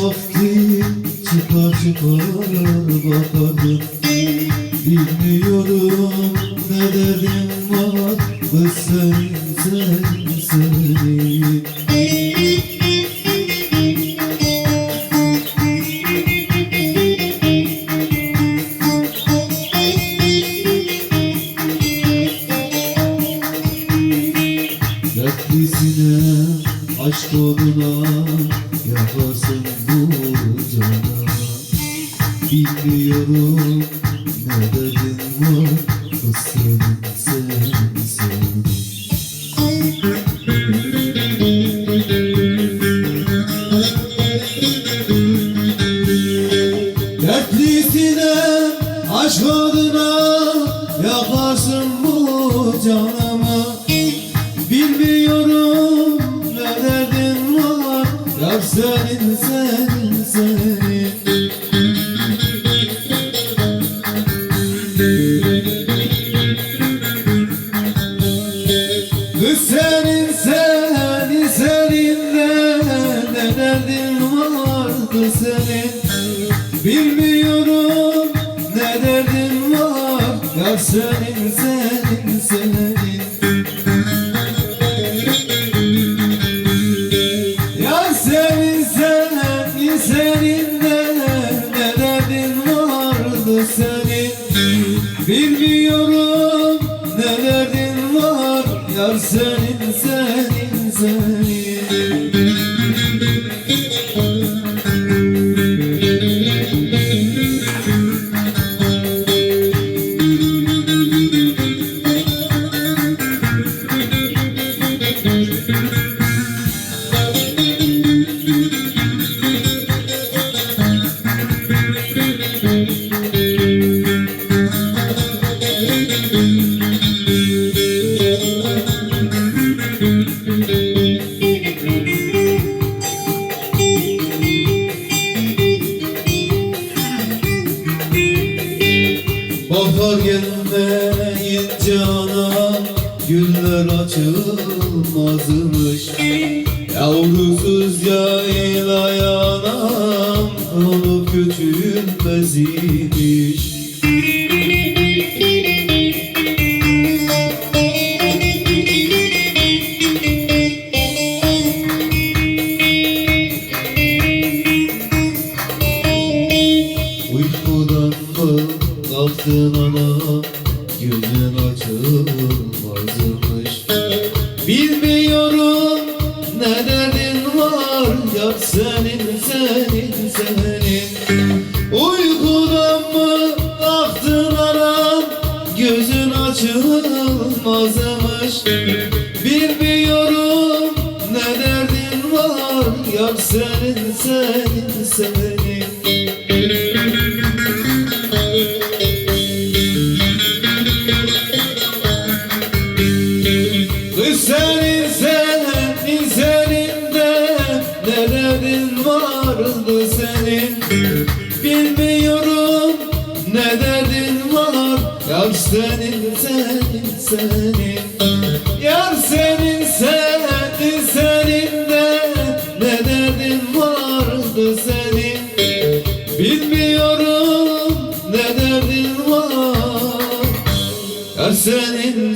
çıkar çıkar bakardım Bilmiyorum ne derdim var Ve sen sen sen. aşk oduna Yakarsın bu cana. Bilmiyorum ne derdin var senin senin senin Dertlisine aşk adına Yakarsın bu canımı. Bilmiyorum senin senin senin. Senin senin senin Ne derdin vardı senin? Bilmiyorum ne derdin var. Yar senin senin senin senin de Ne derdin vardı senin? Bilmiyorum ne derdin var Yar senin senin senin Bahar gelmeyince ana Güller açılmazmış Yavrusuz yaylaya anam Olup götürmez imiş kalktın ana Gözün açılmazmış Bilmiyorum ne derdin var Yar senin senin senin. Uykudan mı kalktın anam Gözün açılmazmış Bilmiyorum ne derdin var Yar senin senin senin vardı senin. Bilmiyorum ne derdin var Yar senin senin senin. Yar senin senin senin de Ne derdin vardı senin. Bilmiyorum ne derdin var. Yar senin